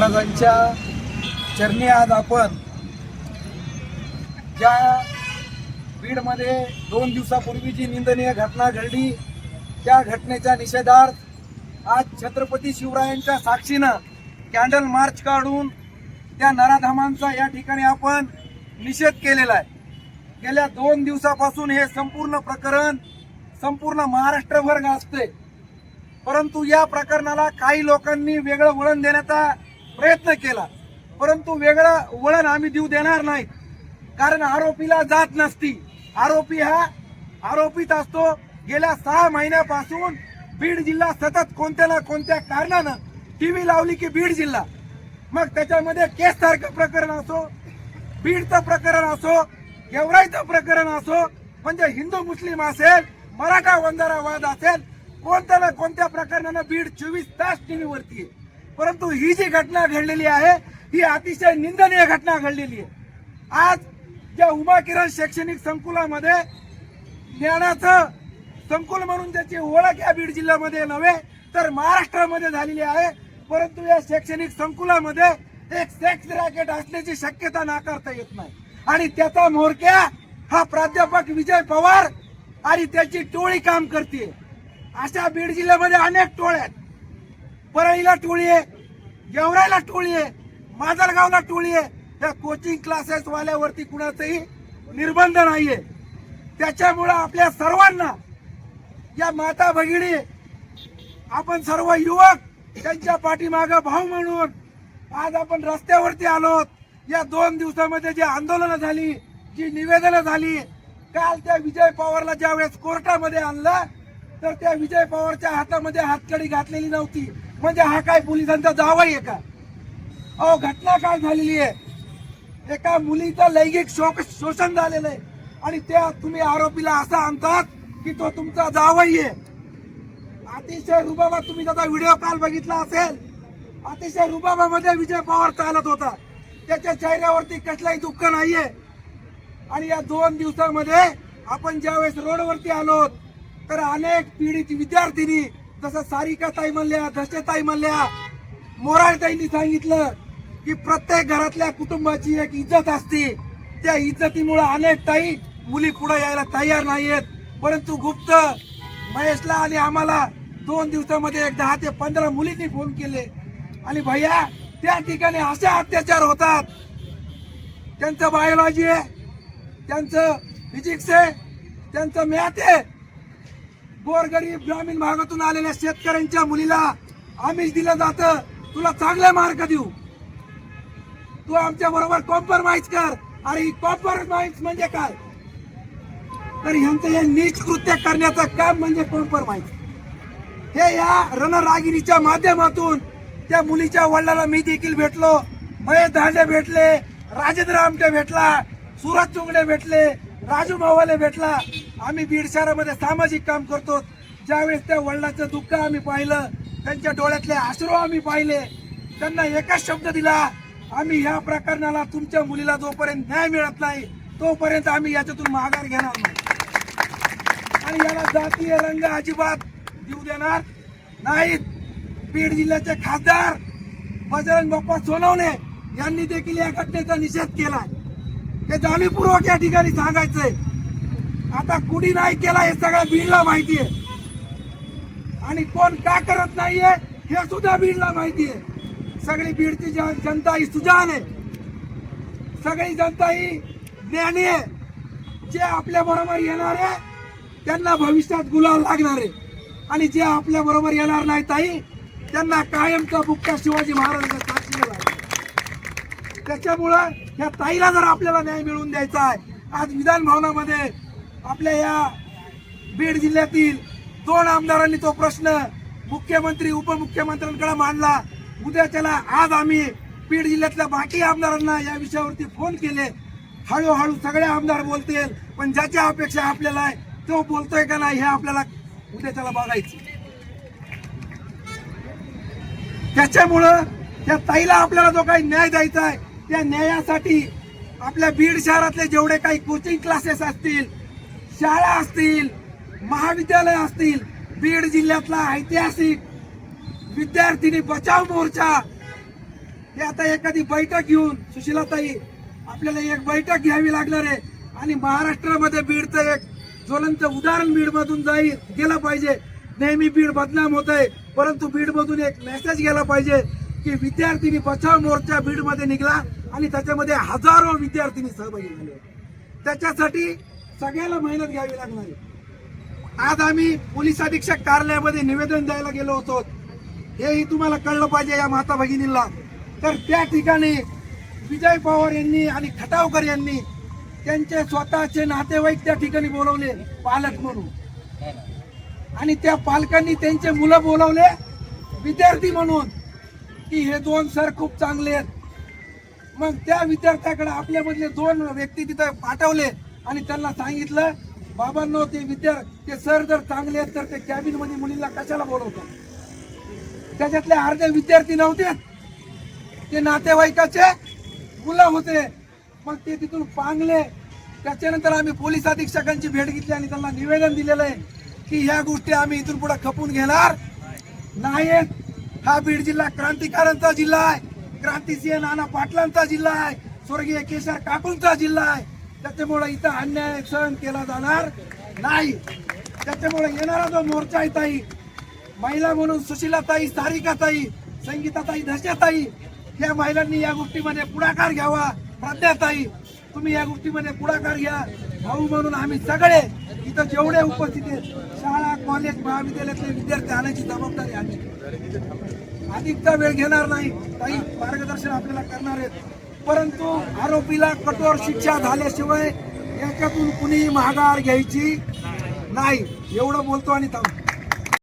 महाराजांच्या चरणी आज आपण ज्या बीडमध्ये दोन दिवसापूर्वी जी निंदनीय घटना घडली त्या घटनेच्या निषेधार्थ आज छत्रपती शिवरायांच्या साक्षीनं कॅन्डल मार्च काढून त्या नराधामांचा या ठिकाणी आपण निषेध केलेला आहे. गेल्या दोन दिवसापासून हे संपूर्ण प्रकरण संपूर्ण महाराष्ट्रभर गाजते परंतु या प्रकरणाला काही लोकांनी वेगळं वळण देण्याचा प्रयत्न केला. परंतु वेगळं वळण आम्ही देऊ देणार नाही. कारण आरोपीला जात नसती. आरोपी हा आरोपीत असतो. गेल्या सहा महिन्यापासून बीड जिल्हा सतत कोणत्या ना कोणत्या कारणानं टीव्ही लावली की बीड जिल्हा. मग त्याच्यामध्ये केस सारखं प्रकरण असो बीडचं प्रकरण असो गेवराईचं प्रकरण असो म्हणजे हिंदू मुस्लिम असेल मराठा वंजारा वाद असेल कोणत्या ना कोणत्या प्रकरणानं बीड चोवीस तास टीव्हीवरती आहे. परंतु ही जी घटना घडलेली आहे ही अतिशय निंदनीय घटना घडलेली आहे. आज ज्या उमा किरण शैक्षणिक संकुलामध्ये ज्ञानाचं संकुल म्हणून त्याची ओळख या बीड जिल्ह्यामध्ये नव्हे तर महाराष्ट्रामध्ये झालेली आहे. परंतु या शैक्षणिक संकुलामध्ये एक सेक्स रॅकेट असण्याची शक्यता नाकारता येत नाही. आणि त्याचा मोरक्या हा प्राध्यापक विजय पवार आणि त्याची टोळी काम करते अशा बीड जिल्ह्यामध्ये अनेक टोळ्या आहेत. परळीला टोळी आहे गेवराईला टोळी आहे. माजलगावला टोळी आहे. या कोचिंग क्लासेस वाल्यावरती कुणाचंही निर्बंध नाहीये. त्याच्यामुळं आपल्या सर्वांना या माता भगिनी आपण सर्व युवक त्यांच्या पाठीमागं भाऊ म्हणून आज आपण रस्त्यावरती आलो या दोन दिवसामध्ये जी आंदोलनं झाली जी निवेदनं झाली काल त्या विजय पवारला ज्यावेळेस कोर्टामध्ये आणलं तर त्या विजय पवारच्या हातामध्ये हातकडी घातलेली नव्हती. म्हणजे हा काय पोलिसांचा दावा आहे का? अहो घटना काय झालेली आहे? एका मुलीचं लैंगिक शोक शोषण झालेलं आहे. आणि त्या तुम्ही आरोपीला असा आणतात की तो तुमचा जावई आहे. अतिशय रुबाबा तुम्ही त्याचा व्हिडिओ काल बघितला असेल. अतिशय रुबाबामध्ये विजय पवार चालत होता. त्याच्या चेहऱ्यावरती कसलाही दुःख नाहीये. आणि या दोन दिवसामध्ये आपण ज्यावेळेस रोडवरती आलो तर अनेक पीडित विद्यार्थिनी जसं सारिका ताई म्हणल्या दशताई म्हणल्या मोराळताईंनी सांगितलं की प्रत्येक घरातल्या कुटुंबाची एक इज्जत असते. त्या इज्जतीमुळे अनेक ताई मुली पुढे यायला तयार नाहीयेत. परंतु गुप्त महेशला आणि आम्हाला दोन दिवसामध्ये एक दहा ते पंधरा मुलींनी फोन केले. आणि भैया त्या ठिकाणी असे अत्याचार होतात. त्यांचं बायोलॉजी आहे त्यांचं फिजिक्स आहे त्यांचं मॅथ आहे. गोरगरीब ग्रामीण भागातून आलेल्या शेतकऱ्यांच्या मुलीला आमिष दिलं जातं. तुला चांगले मार्क देऊ. तू आमच्या बरोबर कॉम्प्रोमाइज कर. अरे कॉम्प्रमाइज कॉम्प्रोमाइज म्हणजे काय? तर ह्यांचं हे नीच कृत्य करण्याचं काम म्हणजे कॉम्प्रोमाइज हे या रणरागिरीच्या माध्यमातून त्या मुलीच्या वडिलाला मी देखील भेटलो. महेश दांडे भेटले राजेंद्र आमटे भेटला सुरज चुंगडे भेटले राजू मावाले भेटला. आम्ही बीड शहरामध्ये सामाजिक काम करतो. ज्यावेळेस त्या वडिलाचं दुःख आम्ही पाहिलं त्यांच्या डोळ्यातले अश्रू आम्ही पाहिले. त्यांना एकच शब्द दिला आम्ही ह्या प्रकरणाला तुमच्या मुलीला जोपर्यंत न्याय मिळत नाही तोपर्यंत आम्ही याच्यातून माघार घेणार नाही. आणि याला जातीय रंग अजिबात देऊ देणार नाहीत. बीड जिल्ह्याचे खासदार बजरंग बाप्पा सोनवणे यांनी देखील या घटनेचा निषेध केला हे जाणीवपूर्वक या ठिकाणी सांगायचंय. आता कुणी नाही केला हे सगळ्या बीडला माहितीये. आणि कोण का करत नाहीये हे सुद्धा बीडला माहितीये. सगळी बीडची जन- जनता ही सुजान आहे. सगळी जनता ही ज्ञानी आहे. जे आपल्या बरोबर येणार आहे त्यांना भविष्यात गुलाल लागणार आहे. आणि जे आपल्या बरोबर येणार नाही ताई त्यांना कायमचा बुक्का शिवाजी महाराजांचा साक्षी लागणार त्याच्यामुळं या ताईला जर आपल्याला न्याय मिळवून द्यायचा आहे आज विधान भवनामध्ये आपल्या या बीड जिल्ह्यातील दोन आमदारांनी तो प्रश्न मुख्यमंत्री उपमुख्यमंत्र्यांकडे मांडला. उद्याच्याला आज आम्ही बीड जिल्ह्यातल्या बाकी आमदारांना या विषयावरती फोन केले. हळूहळू सगळे आमदार बोलतील पण ज्याच्या अपेक्षा आपल्याला आहे तो बोलतोय का नाही हे आपल्याला उद्याच्याला बघायचं. त्याच्यामुळं त्या ताईला आपल्याला जो काही न्याय द्यायचा आहे त्या न्यायासाठी आपल्या बीड शहरातले जेवढे काही कोचिंग क्लासेस असतील शाळा असतील महाविद्यालय असतील बीड जिल्ह्यातला ऐतिहासिक विद्यार्थिनी बचाव मोर्चा हे आता एखादी बैठक घेऊन सुशीलाताई आपल्याला एक बैठक घ्यावी लागणार आहे. आणि महाराष्ट्रामध्ये बीडचं एक ज्वलंत उदाहरण बीडमधून जाई जाईल गेलं पाहिजे. नेहमी बीड बदनाम होत आहे परंतु बीडमधून एक मेसेज गेला पाहिजे की विद्यार्थिनी बचाव मोर्चा बीडमध्ये निघाला. आणि त्याच्यामध्ये हजारो विद्यार्थिनी सहभागी झाले त्याच्यासाठी सगळ्याला मेहनत घ्यावी लागणार आहे. आज आम्ही पोलीस अधीक्षक कार्यालयामध्ये निवेदन द्यायला गेलो होतो. हेही तुम्हाला कळलं पाहिजे या माता भगिनींना. तर त्या ठिकाणी विजय पवार यांनी आणि खटावकर यांनी त्यांचे स्वतःचे नातेवाईक त्या ठिकाणी बोलवले पालक म्हणून. आणि त्या पालकांनी त्यांचे मुलं बोलवले विद्यार्थी म्हणून की हे दोन सर खूप चांगले आहेत. मग त्या विद्यार्थ्याकडे आपल्यामधले दोन व्यक्ती तिथं पाठवले आणि त्यांना सांगितलं बाबांनो ते विद्यार्थी ते सर जर चांगले आहेत तर ते कॅबिनमध्ये मुलींना कशाला बोलवतात? त्याच्यातले अर्धे विद्यार्थी नव्हते. ते नातेवाईकाचे मुलं होते. मग ते तिथून पांगले. त्याच्यानंतर आम्ही पोलीस अधीक्षकांची भेट घेतली आणि त्यांना निवेदन दिलेलं आहे की ह्या गोष्टी आम्ही इथून पुढे खपून घेणार नाही हा बीड जिल्हा क्रांतिकारांचा जिल्हा आहे. क्रांतिसिंह नाना पाटलांचा जिल्हा आहे. स्वर्गीय केशर काकूंचा जिल्हा आहे. त्याच्यामुळे इथं अन्याय सहन केला जाणार नाही. त्याच्यामुळे येणारा जो मोर्चा आहे ताई महिला म्हणून सुशीलाताई सारिकाताई संगीताताई धशाताई या महिलांनी या गोष्टीमध्ये पुढाकार घ्यावा. प्रज्ञाताई तुम्ही या गोष्टीमध्ये पुढाकार घ्या. भाऊ म्हणून आम्ही सगळे इथं जेवढे उपस्थित आहेत शाळा कॉलेज महाविद्यालयातले विद्यार्थी आणायची जबाबदारी आणली अधिकचा वेळ घेणार नाही. काही मार्गदर्शन आपल्याला करणार आहेत. परंतु आरोपीला कठोर शिक्षा झाल्याशिवाय याच्यातून कुणी माघार घ्यायची नाही. एवढं बोलतो आणि थांबतो.